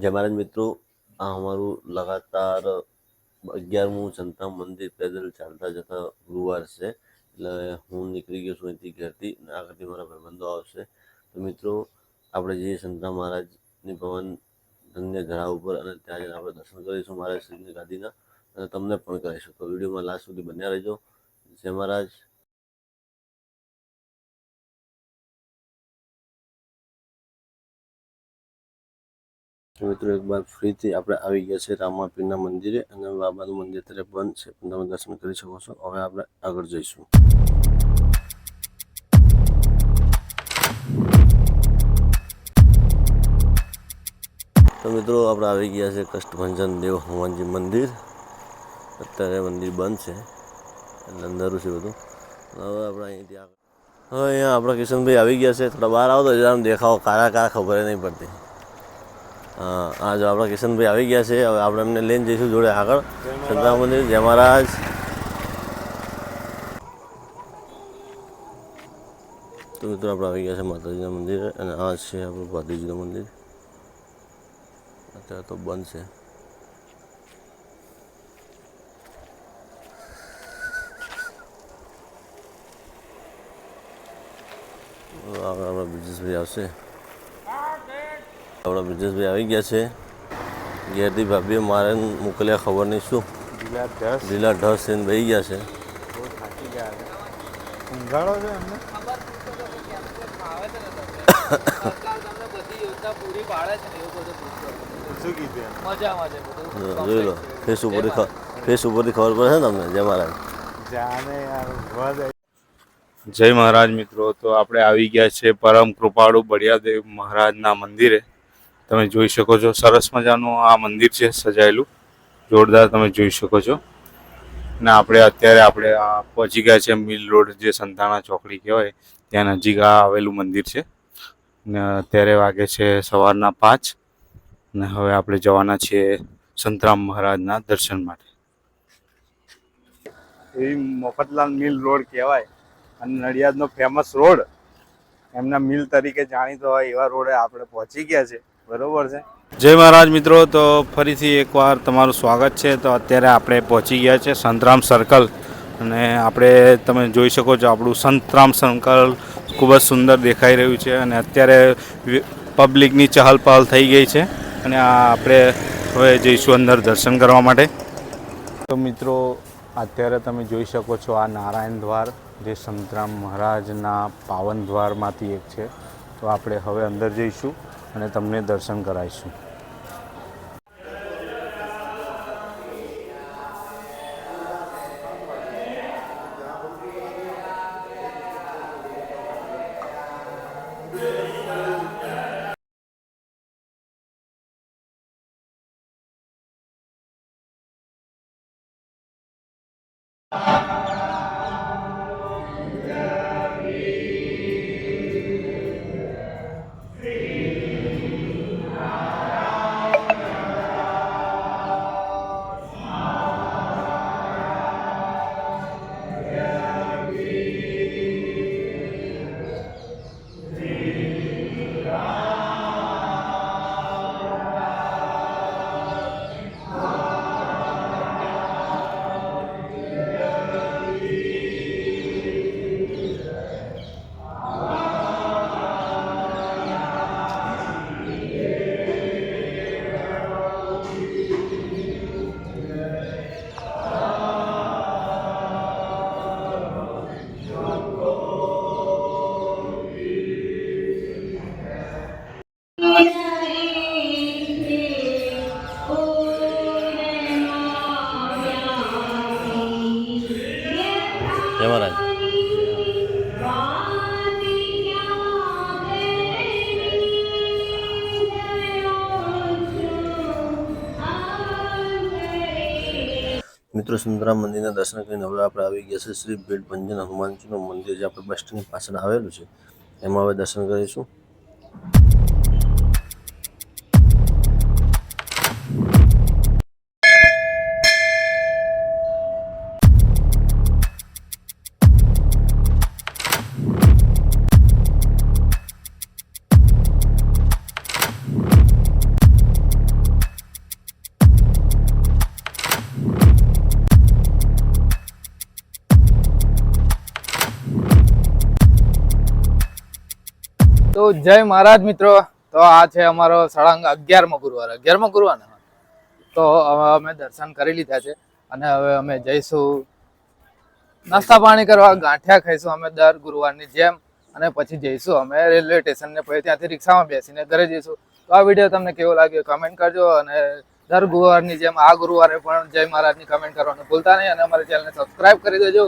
જય મહારાજ મિત્રો. આ અમારું લગાતાર અગિયારમું સંતરામ મંદિર પેદલ ચાલતા જતા ગુરુવાર છે. એટલે હું નીકળી ગયો છું અહીંથી ઘરથી આગળથી મારા ભાઈબંધો આવશે. તો મિત્રો, આપણે જઈએ સંતા મહારાજની ભવન ધન્ય ધરા ઉપર અને ત્યાં જઈને આપણે દર્શન કરીશું મહારાજ શ્રીની ગાદીના અને તમને પણ કરાવીશું તો વિડીયોમાં લાસ્ટ સુધી બન્યા રહેજો. જય મહારાજ. મિત્રો, એક વાર ફરીથી આપણે આવી ગયા છે રામાપીરના મંદિરે અને બાબાનું મંદિર અત્યારે બંધ છે. તમે દર્શન કરી શકો છો. હવે આપણે આગળ જઈશું. તો મિત્રો, આપણે આવી ગયા છે કષ્ટભંજન દેવ હનુમાનજી મંદિર. અત્યારે મંદિર બંધ છે. એટલે અંધારું છે બધું. હવે આપણે અહીંથી આગળ હવે અહીંયા આપણા કિશનભાઈ આવી ગયા છે. થોડા બહાર આવો તો જરા દેખાવો. કારા કારા ખબર નહીં પડતી. આ જો આપણા કિશનભાઈ આવી ગયા છે, હવે આપણે એમને લઈને જઈશું જોડે આગળ. સંતા મંદિર, જય મહારાજ. તો મિત્રો આપણે આવી ગયા છે માતાજીના મંદિરે, અને આ છે આપણું ભાતીજીનું મંદિર. અત્યારે તો બંધ છે. આપણે આપણા બ્રિજેશભાઈ આવશે. આપણા બ્રિજેશભાઈ આવી ગયા છે. ઘેરથી ભાભીએ મારે મોકલ્યા ખબર નહીં શું? લીલા ઢસ થઈને બેસી ગયા છે. ઊંઘાડો એમને? જોઈ લો ફેસ ઉપરથી ફેસ ઉપરથી ખબર પડે છે ને તમને જય મહારાજ. જાને યાર વધ જય મહારાજ મિત્રો તો આપણે આવી ગયા છે પરમ કૃપાળુ બળિયાદેવ મહારાજના મંદિરે. તમે જોઈ શકો છો. સરસ મજાનું આ મંદિર છે સજાયેલું. જોરદાર તમે જોઈ શકો છો. ને આપણે અત્યારે આપણે આ પહોંચી ગયા છે મિલ રોડ જે સંતાણા ચોકડી કહેવાય, ત્યાં નજીક આ આવેલું મંદિર છે. ને અત્યારે વાગે છે સવારના પાંચ. ને હવે આપણે જવાના છીએ સંતરામ મહારાજના દર્શન માટે. એ મફતલાલ મિલ રોડ કહેવાય. અને નડિયાદનો ફેમસ રોડ. એમના મિલ તરીકે જાણીતો હોય એવા રોડે આપણે પહોંચી ગયા છે. બરોબર છે. જય મહારાજ મિત્રો, તો ફરીથી એકવાર તમારું સ્વાગત છે. તો અત્યારે આપણે પહોંચી ગયા છે સંતરામ સર્કલ અને આપણે તમે જોઈ શકો છો આપણું સંતરામ સર્કલ ખૂબ જ સુંદર દેખાઈ રહ્યું છે અને અત્યારે પબ્લિકની ચહલ પહલ થઈ ગઈ છે અને આ આપણે હવે જઈશું અંદર દર્શન કરવા માટે. તો મિત્રો, અત્યારે તમે જોઈ શકો છો આ નારાયણ દ્વાર જે સંતરામ મહારાજના પાવન દ્વારમાંથી એક છે. તો આપણે હવે અંદર જઈશું. અને તમને દર્શન કરાવીશું. જય મિત્રો, સુંદરા મંદિરના દર્શન કરીને હવે આપણે આવી ગયા છે શ્રી ભેટ ભંજન હનુમાનજીનું મંદિર, જે આપણે બસ સ્ટેન્ડની પાછળ આવેલું છે. એમાં હવે દર્શન કરીશું. તો જય મહારાજ મિત્રો. તો આ છે અમારો સળંગ અગિયારમો ગુરુવાર. અગિયારમો ગુરુવાર તો હવે અમે દર્શન કરી લીધા છે અને હવે અમે જઈશું. નાસ્તા પાણી કરવા, ગાંઠિયા ખાઈશું અમે દર ગુરુવારની જેમ અને પછી જઈશું અમે રેલવે સ્ટેશન ને પછી ત્યાંથી રિક્ષામાં બેસીને ઘરે જઈશું. તો આ વીડિયો તમને કેવો લાગ્યો કમેન્ટ કરજો અને દર ગુરુવારની જેમ આ ગુરુવારે પણ જય મહારાજની કમેન્ટ કરવાનું ભૂલતા નહીં અને અમારી ચેનલને સબસ્ક્રાઈબ કરી દેજો.